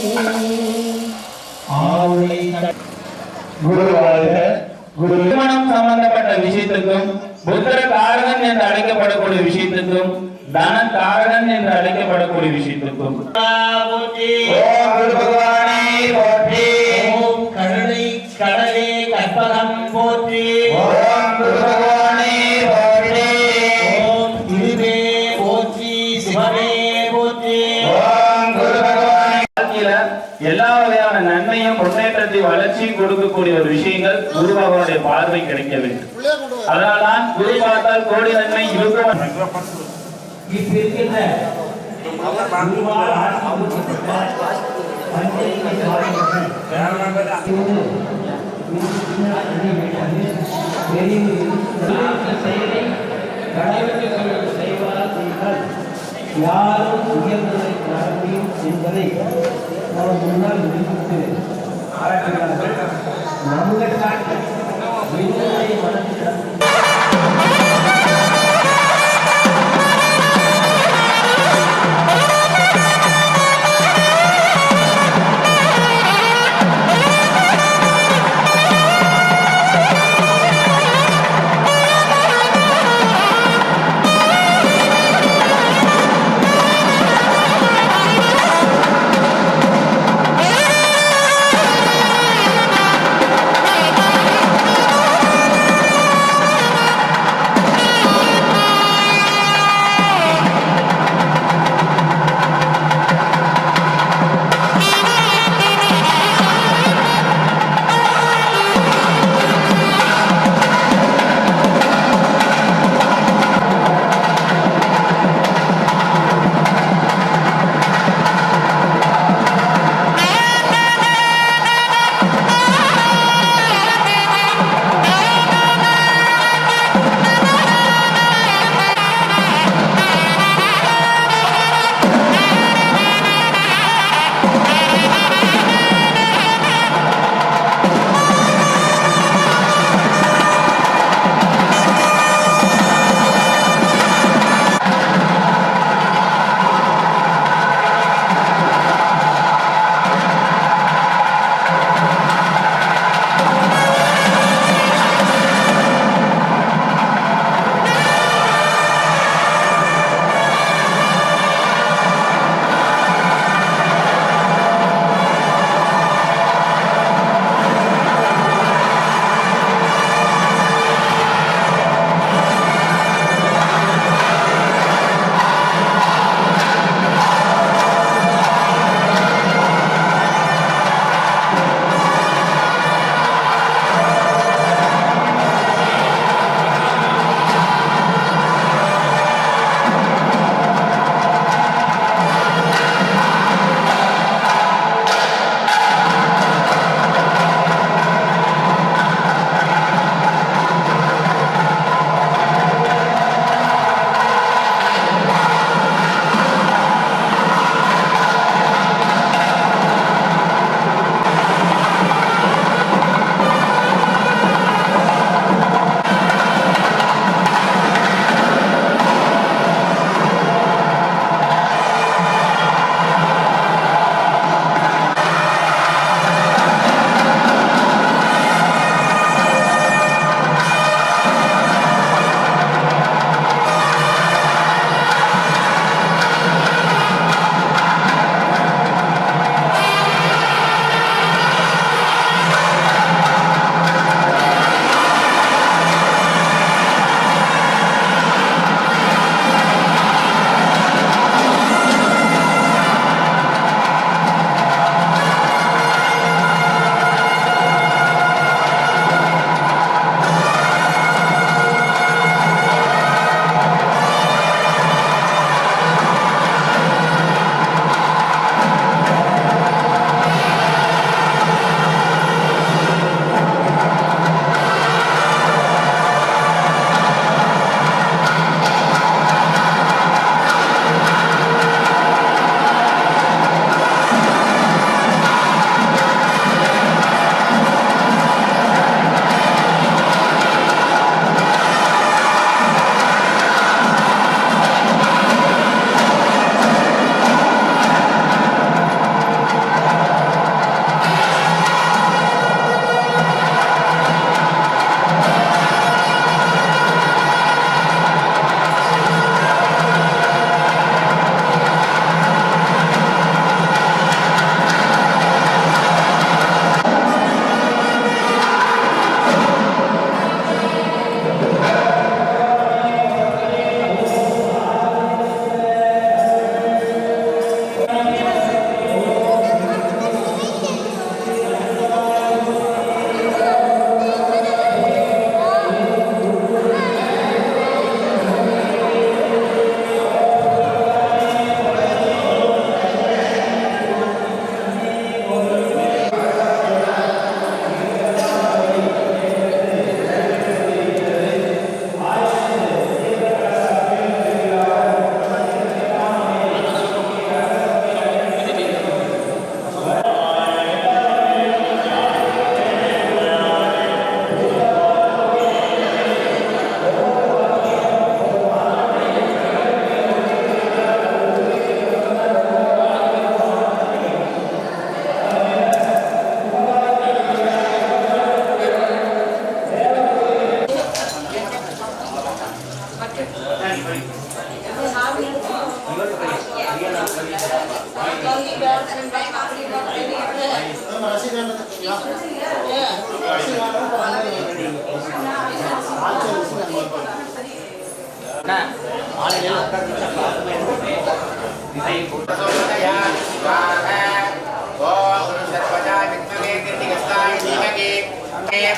தன் குரு திருமணம் சம்பந்தப்பட்ட விஷயத்துக்கும் புத்திர காரகன் என்று அழைக்கப்படக்கூடிய விஷயத்துக்கும் தன காரகன் என்று அழைக்கப்படக்கூடிய விஷயத்துக்கும். குரு பகவானே முன்னேற்றத்தை வளர்ச்சி கொடுக்கக்கூடிய ஒரு விஷயங்கள் குரு பகவானுடைய பார்வை கிடைக்க வேண்டும் அதனால்தான் குரு பார்த்தால் கோடி நன்மை இருக்கும் இருக்கின்ற செயலை யாரும் உயர்ந்ததை என்பதை நம்ம முன்னால் நிரூபித்து பாராட்டுகிறார்கள் நம்மை காட்ட விண்வெளி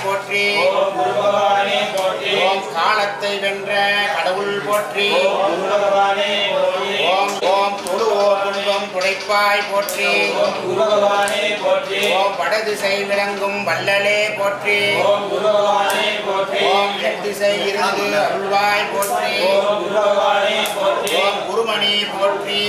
போற்றி காலத்தை வென்ற கடவுள் போற்றி. ஓம் ஓம் தொழு ஓம் துன்பம் துடைப்பாய் போற்றி. ஓம் வடதிசை விளங்கும் வல்லலே போற்றி. ஓம் திசை இருந்து அருள்வாய் போற்றி. ஓம் குருமணி போற்றி.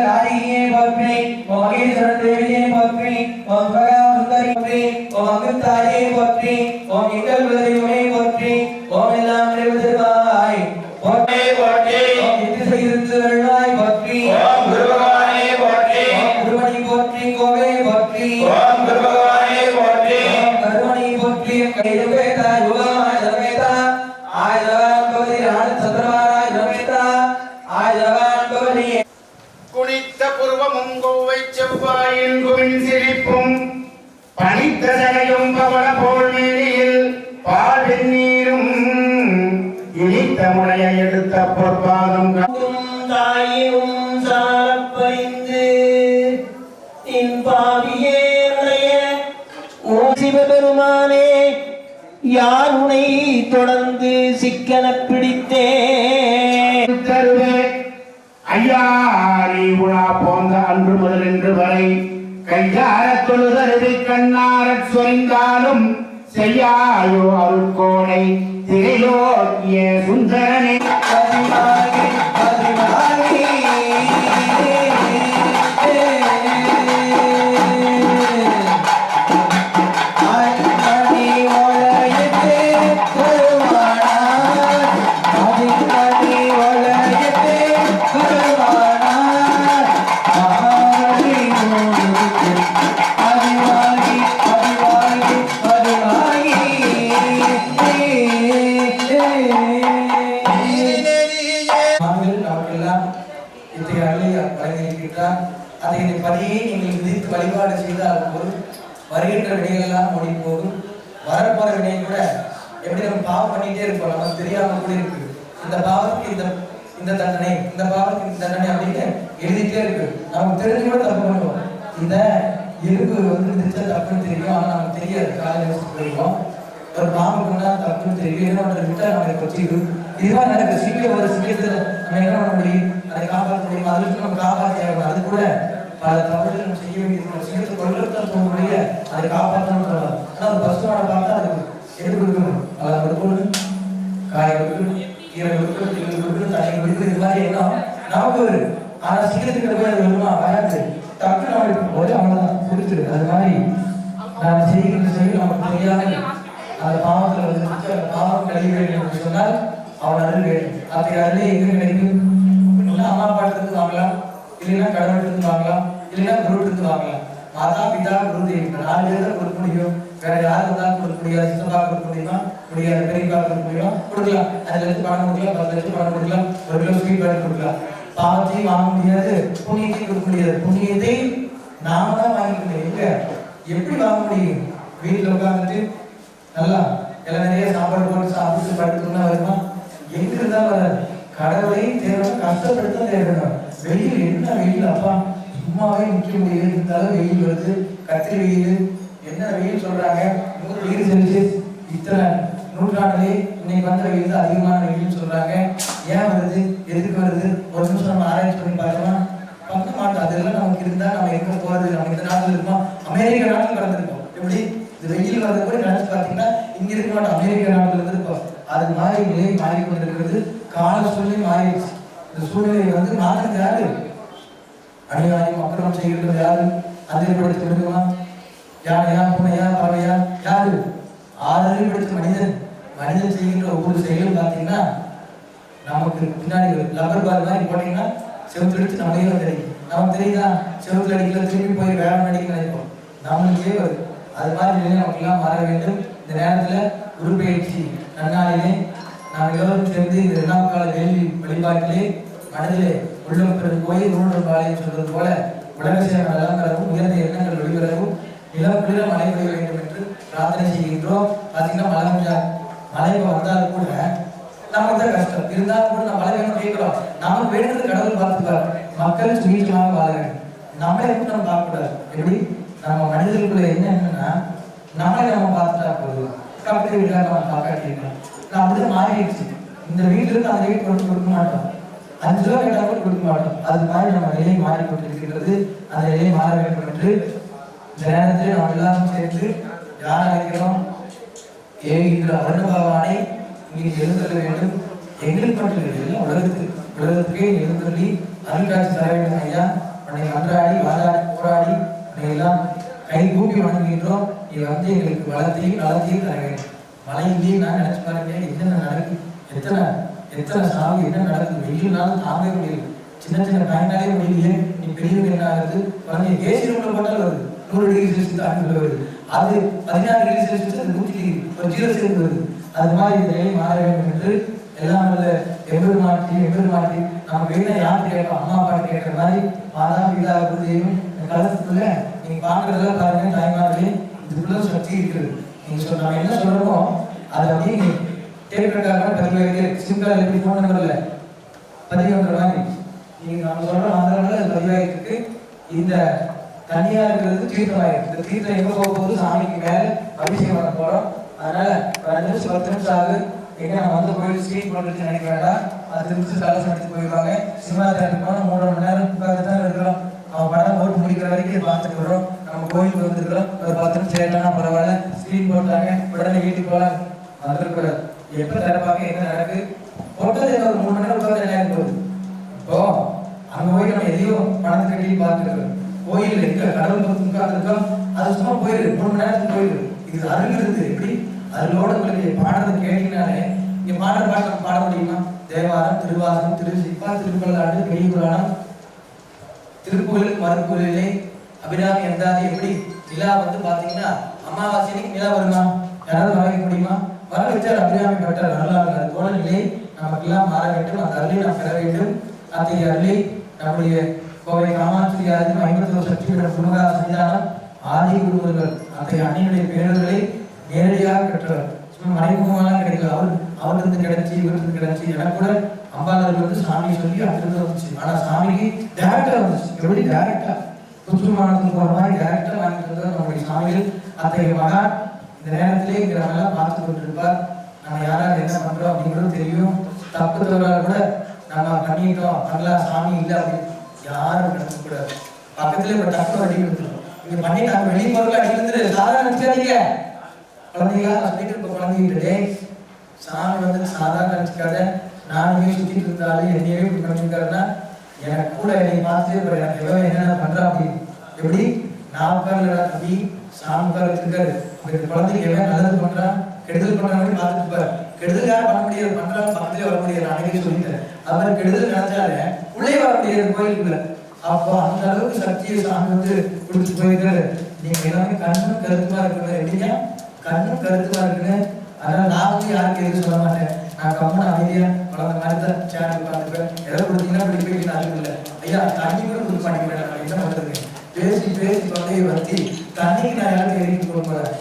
நாரியே பக்னி ஓம் மகேஸ்வர தேவியே பக்னி ஓம் பிரகா சுந்தரி பக்னி ஓம் அங்குத்தாயே பக்னி எல்லாம் நிறைவு தாயினும் சாரப்பைந்து. என் பாவியேடைய ஓ சிவபெருமானே யார் உனை தொடர்ந்து சிக்கன பிடித்தே ஐயா நீ உலா போந்த அன்று முதல் இன்று வரை கையார தொழுதருது கண்ணார சொரிந்தாலும் செய்யாயோ அருட்கோடை திரையோக்கிய சுந்தரனே. Happy Mahal. தெரியும் என்ன பண்றது விட்டா நம்மளை கொச்சிடு இதுதான் நடக்குது சீக்கிரம் ஒரு சீக்கிரத்துல நம்ம என்ன பண்ண முடியும் அதை காப்பாற்ற முடியும்? அதுக்கு நம்ம காப்பாற்ற அது கூட பல தவறுகள் நம்ம செய்ய வேண்டியது சீக்கிரத்தை கொள்ளுத்தான் போக முடிய அதை காப்பாற்றணும் சொல்லலாம் ஆனா ஒரு பசுமாடை பார்த்தா அதுக்கு எது கொடுக்கணும். அதை கொடுக்கணும். காய் கொடுக்கணும். கீரை கொடுக்கணும். தீரை கொடுக்கணும். தண்ணி கொடுக்கணும். இது மாதிரி எல்லாம் நமக்கு ஒரு ஆனா சீக்கிரத்துக்கு போய் அது வருமா வராது. டக்கு நம்ம போது அவ்வளவுதான். கொடுத்துரு அது மாதிரி நான் செய்கின்ற செயல் நமக்கு தெரியாமல் அந்த பாவத்தில் வந்து அந்த பாவம் கழிவு என்று சொன்னால் அவன் அருள் வேண்டும் அப்படி அருளே எங்க கிடைக்கும் அம்மா அப்பா இருந்து வாங்கலாம். இல்லைன்னா கடவுள் இருந்து வாங்கலாம். இல்லைன்னா குரு இருந்து வாங்கலாம். மாதா பிதா குரு தெய்வம். நாலு பேர் தான் கொடுக்க முடியும். வேற யாரு இருந்தாலும் கொடுக்க முடியாது. சித்தப்பா கொடுக்க முடியுமா? முடியாது. பெரியப்பா கொடுக்க முடியுமா? கொடுக்கலாம். அஞ்சு இருந்து பணம் கொடுக்கலாம். பத்து லட்சம் பணம் கொடுக்கலாம். ஒரு கிலோ ஸ்வீட் வாங்கி கொடுக்கலாம். பாவத்தையும் வாங்க முடியாது. புண்ணியத்தையும் கொடுக்க முடியாது. புண்ணியத்தை நாம தான் வாங்கிக்கணும். முடியும் எப்படி வாங்க முடியும்? வீட்டுல உட்காந்துட்டு நல்லா எல்லாம் நிறைய சாப்பாடு போட்டு சாப்பிட்டு படுத்துனா வருமா? எங்க இருந்தா வராது. கடவுளை தேடணும் கஷ்டப்படுத்த தேவைப்படும் வெயில் என்ன வெயில்? அப்பா சும்மாவே நிற்க முடியல இருந்தாலும் வெயில் வருது. கத்திரி வெயில். என்ன வெயில் சொல்றாங்க? நூறு டிகிரி செல்சியஸ். இத்தனை நூற்றாண்டுலே இன்னைக்கு வந்த வெயில் தான் அதிகமான வெயில்னு சொல்றாங்க. ஏன் வருது? எதுக்கு வருது? ஒரு நிமிஷம் நம்ம ஆராய்ச்சி பண்ணி பார்க்கலாம்? பார்க்க மாட்டோம் அதெல்லாம் நமக்கு இருந்தா நம்ம எங்க போறது? நம்ம இந்த நாட்டில் இருக்கோம்? அமெரிக்க நாட்டில் கடந்திருக்கோம் எப்படி? இந்த வெயில் வரது கூட இங்க இருக்க மாட்டோம் அமெரிக்க நாட்டுல இருந்து அது மாறி நிலை மாறிக்கொண்டிருக்கிறது. கால சூழ்நிலை மாறிடுச்சு. இந்த சூழ்நிலை வந்து மாற்றுறது யாரு? அநியாயம் அக்கிரமம் செய்கிறது யாரு? அதிகப்படுத்தி விடுமா யானையா பூனையா பறவையா யாரு? ஆறு படித்த மனிதன் மனிதன் செய்கின்ற ஒவ்வொரு செயலும் பார்த்தீங்கன்னா நமக்கு பின்னாடி லப்பர் பால் மாதிரி போனீங்கன்னா செவத்துல அடிச்சு நம்ம கையில கிடைக்கும் நமக்கு தெரியுதா? செவத்துல அடிக்கல திரும்பி போய் வேலை அடிக்க நினைப்போம் நம்மளுக்கே வருது அது மாதிரி நிலை நமக்கு எல்லாம் மாற வேண்டும். இந்த நேரத்துல உருப்பெயர்ச்சி நன்னாளிலே நாம் எல்லோரும் சேர்ந்து இந்த இரண்டாம் கால வேள்வி வழிபாட்டிலே மனதிலே உள்ளம் பெறும் போய் நூறு காலையும் சொல்வது போல உலக சேவை நலம் உயர்ந்த எண்ணங்கள் வெளிவரவும் நிலம் குளிர மழை வேண்டும் என்று பிரார்த்தனை செய்கின்றோம். பார்த்தீங்கன்னா மழை பெஞ்சா மழை வந்தாலும் கூட நமக்கு தான் கஷ்டம். இருந்தாலும் கூட நம்ம மழை வேணும் கேட்கிறோம். நமக்கு வேணுங்கிறது கடவுள் பார்த்துப்பார். மக்கள் சுயேட்சமாக வாழ வேண்டும். நம்மளை எப்படி நம்ம பார்க்கக்கூடாது. எப்படி? நம்ம மனிதர்களுக்குள்ள என்ன என்னன்னா நம்மளை நம்ம பார்த்துட்டா போதும். பக்கத்து வீட்டில் நம்ம காப்பாற்றிருக்கோம் நான் அப்படிதான் மாறிடுச்சு இந்த வீட்டுல இருந்து அந்த வீட்டு கொண்டு கொடுக்க மாட்டோம். அஞ்சு ரூபா கேட்டா கூட கொடுக்க மாட்டோம். அது மாதிரி நம்ம நிலை மாறிக்கொண்டிருக்கிறது அந்த நிலை மாற வேண்டும் என்று இந்த நேரத்தில் நாம் எல்லாரும் சேர்ந்து யார் அழைக்கிறோம் ஏகின்ற அருண பகவானை இங்கே எழுந்தள்ள வேண்டும். எங்களுக்கு மட்டும் இல்லை உலகத்துக்கு. உலகத்துக்கே எழுந்தள்ளி அருள்காட்சி தர வேண்டும் ஐயா. உன்னை அன்றாடி வாதாடி போராடி உன்னை எல்லாம் கை கூப்பி வணங்குகின்றோம். இது வந்து எங்களுக்கு வளத்தையும் நலத்தையும் தர வேண்டும் நான் நினச்சி பாருங்க என்னென்ன நடக்கு எத்தனை எத்தனை சாவு என்ன நடக்குது வெயில்னாலும் தாங்க முடியல. சின்ன சின்ன பயனாலே முடியலையே. நீ பெரியவங்க என்ன ஆகுது? குழந்தைய ஏசி ரூம்ல போட்டாலும் வருது. நூறு டிகிரி செல்சியஸ் தாண்டி வருது. அது பதினாறு டிகிரி செல்சியஸ் அது நூற்றி டிகிரி ஒரு ஜீரோ சேர்ந்து வருது. அது மாதிரி இந்த மாற வேண்டும் என்று எல்லாம் நல்ல எவ்வளவு மாற்றி எவ்வளவு மாட்டி நம்ம வேணா யார் கேட்போம் அம்மா அப்பா கேட்கற மாதிரி மாதா பிதா குருதேவும் இந்த நீங்க பாக்குறதெல்லாம் பாருங்க தாய்மார்களே. இதுக்குள்ள சக்தி இருக்குது. நீங்கள் சொல்ற நம்ம என்ன சொல்றோமோ அதை வந்து நீங்க பதிவு வைக்க சிம்பிளா எப்படி போன் நம்பர்ல பதிவு பண்ற மாதிரி. நீங்க நம்ம சொல்ற மந்திரங்கள் அது இந்த தனியா இருக்கிறது தீர்த்தமாயிருக்கு. இந்த தீர்த்தம் எங்க போக போகுது? சாமிக்கு மேல அபிஷேகம் பண்ண போறோம். அதனால அஞ்சு நிமிஷம் பத்து நிமிஷம் ஆகு எங்க நம்ம வந்து கோயில் ஸ்க்ரீன் பண்ணுறது நினைக்க வேண்டாம். அது நிமிஷம் கலசம் எடுத்து போயிடுவாங்க. சினிமா தேட்டருக்கு போனால் மூணு மணி நேரம் உட்காந்து தான் இருக்கிறோம். அவன் படம் போட்டு முடிக்கிற வரைக்கும் பார்த்துட்டு வரோம் நம்ம கோயிலுக்கு வந்திருக்கிறோம். ஒரு பத்து நிமிஷம் லேட்டானா பரவாயில்ல. ஸ்க்ரீன் போட்டாங்க. உடனே வீட்டுக்கு போகலாம். வந்துருக்கூடாது எப்போ திறப்பாங்க என்ன நடக்கு? போட்டது ஒரு மூணு மணி நேரம் உட்காந்து நேரம் போகுது இப்போ அங்கே போய் நம்ம எதையும் பணத்தை கட்டி பார்த்துருக்கோம். கோயில் இருக்க கடவுள் பக்கம் உட்கார்ந்துருக்கோம். அது சும்மா போயிரு. மூணு மணி நேரத்துக்கு போயிரு. இது அருள் இருக்குது எப்படி? அருளோட உங்களுக்கு பாடத்தை கேட்டீங்கனாலே இங்க பாடுற பாட்டு பாட முடியுமா? தேவாரம் திருவாசகம் திருச்சிப்பா திருப்பல்லாண்டு பெரிய புராணம் திருப்புகழ் மறுப்புகளிலே அபிராமி எந்தாதி எப்படி? நிலா வந்து பாத்தீங்கன்னா அமாவாசைக்கு நிலா வருமா? யாராவது வரைய முடியுமா? வர வச்சால் அபிராமி பெற்றார் நல்லா அது போல நிலை நமக்கெல்லாம் மாற வேண்டும். அந்த அருளை நாம் பெற வேண்டும். அத்தகைய அருளை நம்முடைய கோவை காமாட்சியாரும் ஐம்பத்தி சக்தி புனகா சஞ்சானம் ஆதி குருவர்கள் அத்தகைய அன்னையுடைய பேரர்களை நேரடியாக பெற்றவர். சும்மா மறைமுகமாக கிடைக்கல. அவர் அவரிருந்து கிடைச்சி இவரிருந்து கிடைச்சி எனக்கு கூட அம்பாளர்கள் வந்து சாமி சொல்லி அங்கிருந்து வந்துச்சு. ஆனா சாமிக்கு டேரக்டா வந்துச்சு. எப்படி? டேரக்டா சுற்றுமானத்துக்கு போற மாதிரி டேரக்டா வாங்கிட்டு நம்முடைய சாமியில் அத்தகைய மகா இந்த நேரத்திலே இங்க பார்த்து கொண்டிருப்பார். நம்ம யாராவது என்ன பண்றோம் அப்படிங்கிறது தெரியும். தப்பு தவறாக கூட நம்ம பண்ணிட்டோம். பண்ணலாம் சாமி இல்லை அப்படின்னு யாரும் நடக்கக்கூடாது பக்கத்துல இப்ப டக்கு அடி விழுந்துரும் இங்க பண்ணி நம்ம வெளியே பொருள் அடி விழுந்துரு சாதாரண நினைச்சாதீங்க குழந்தைங்களா சொல்லிட்டு இப்போ குழந்தைகிட்டே சாமி வந்து சாதாரண நினைச்சுக்காத. நானுமே சுத்திட்டு இருந்தாலும் என்னையவே இப்படி பண்ணிருக்காருன்னா எனக்கு கூட என்னை பார்த்து இப்ப எனக்கு ஏதோ என்னென்ன பண்றா அப்படின்னு எப்படி? நான் உட்கார்ல தம்பி சாமி உட்கார்ந்து இருக்காரு இந்த குழந்தைக்கு எவன் நல்லது பண்றான் கெடுதல் பண்றான்னு பார்த்துட்டு இருப்பாரு. கெடுதல் யாரும் பண்ண முடியாது பண்றாங்க பக்கத்திலே வர முடியாது நான் அன்னைக்கு சொல்லிட்டேன். அவர் கெடுதல் நினைச்சாரு உள்ளே வர முடியாது கோயிலுக்குள்ள. அப்போ அந்த அளவுக்கு சக்தியை சாமி வந்து கொடுத்து போயிருக்காரு. நீங்க எல்லாமே கண்ணும் கருத்துமா இருக்கணும் எப்படிங்க கண்ணும் கருத்துமா இருக்குன்னு அதனால நான் வந்து யாருக்கு எதுவும் சொல்ல மாட்டேன். கம்மன் அமைதியா குழந்தை காலத்தை தான் சேனல் பார்த்துப்பேன் எதை கொடுத்தீங்கன்னா இப்படி போய் நான் இல்லை. ஐயா தண்ணி கூட கொடுக்க மாட்டேங்கிறேன் நான். என்ன பண்றது? பேசி பேசி குழந்தைய வத்தி தண்ணிக்கு நான் யாருக்கு எரிக்க போக போறேன்.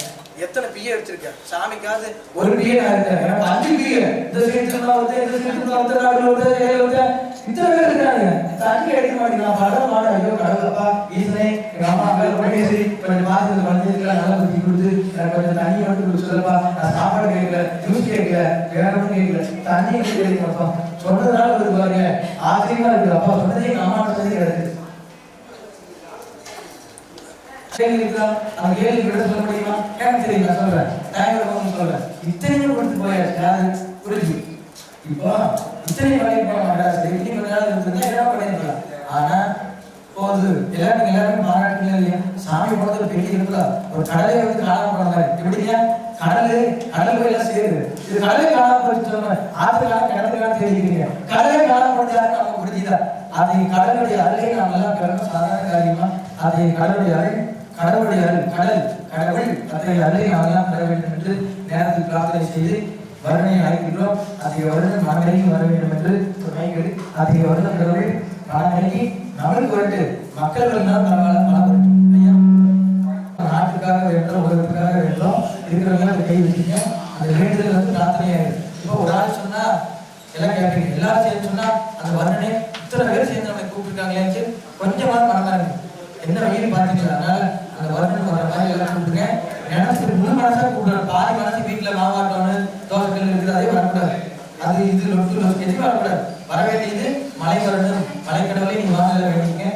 எத்தனை பிஏ வச்சிருக்கேன்? சாமிக்காவது ஒரு பிஏ நான் இருக்கேன். எனக்கு அஞ்சு பிஏ இந்த சீட்டுல வந்து இந்த சீட்டுல வந்து நாடுல வந்து ஏழு வந்து இத்தனை பேர் இருக்கிறாங்க. தண்ணி எடுக்க மாட்டேங்க நான் படம் மாட ஐயோ கடவுளப்பா ஈசனே எங்க அம்மா பேர் பரமேஸ்வரி கொஞ்சம் பார்த்து குழந்தைகளுக்கு நல்லா பத்தி கொடுத்து எனக்கு கொஞ்சம் தண்ணி மட்டும் கொடுத்து சொல்லப்பா நான் சாப்பாடு கேட்கல ஜூஸ் கேட்கல வேற ஒன்றும் கேட்கல தண்ணி கேட்கலப்பா சொன்னதுனால வருது பாருங்க. ஆச்சரியமா இருக்கு அப்பா சொன்னதே எங்க அம்மா சொன்னதே கிடையாது. கேள்வி இருக்கா? அந்த கேள்வி விட சொல்ல முடியுமா? எனக்கு தெரியுமா நான் சொல்றேன். டைம் இருக்கும் சொல்றேன் இத்தனையும் கொடுத்து போயாச்சு யாரு? புரிஞ்சு இப்போ இத்தனை வேலைக்கு போக மாட்டாரு. எப்படி கொஞ்ச நாள் இருந்ததுன்னா என்ன பண்ணிருக்கலாம் ஆனா போகுது. எல்லாரும் எல்லாரும் பாராட்டுல இல்லையா? சாமி போனது பெரிய இருக்குல்ல ஒரு கடலை வந்து காணாம போனாரு எப்படிங்க? கடலு கடல் போய் எல்லாம் சேருது. இது கடலே காணாம போச்சு சொல்றேன் ஆற்றுக்கான கிணத்துக்கான தெரிஞ்சுக்கிறீங்க கடலே காணாம போச்சாரு நமக்கு புரிஞ்சுதா அதை கடலுடைய அருளை நாம் எல்லாம் பெறணும். சாதாரண காரியமா? அதை கடலுடைய அருள். கடவுடைய அருள். கடல் கடவுள் அத்தகைய அருளை நாம் எல்லாம் பெற வேண்டும் என்று நேரத்தில் பிரார்த்தனை செய்து வருணையை அழைக்கின்றோம். அதிக வருடம் மனநிலையும் வர வேண்டும் என்று சொன்னீர்கள். அதிக வருடம் பிறகு மனநிலைக்கு நம்மளுக்கு வரட்டு மக்கள் இருந்தாலும் பரவாயில்ல மனம் நாட்டுக்காக வேண்டும் உலகத்துக்காக வேண்டும். இருக்கிறவங்க அதை கை வச்சுங்க. அந்த வேண்டுதல் வந்து பிரார்த்தனையாயிரு இப்போ ஒரு ஆள் சொன்னா எல்லாம் கேட்பீங்க. எல்லாரும் சேர்ந்து சொன்னா அந்த வர்ணனை இத்தனை பேர் சேர்ந்து நம்மளை கூப்பிட்டுருக்காங்களே கொஞ்சமாக மனமாக இருக்கு என்ன வெயில் பார்த்தீங்களா? அதனால அந்த வர்ணனை வர மாதிரி எல்லாம் கூப்பிட்டுங்க நினைச்சு மூணு மனசா கூப்பிடணும் பாரு மனசு வீட்டுல மாவாட்டம்னு தோசை கல் இருக்குது அதே வரக்கூடாது அது இது லொட்டு லொட்டு எதுவும் வரக்கூடாது வர வேண்டியது மலை வரணும் மலை கடவுளே நீங்க வாங்க வேண்டிங்க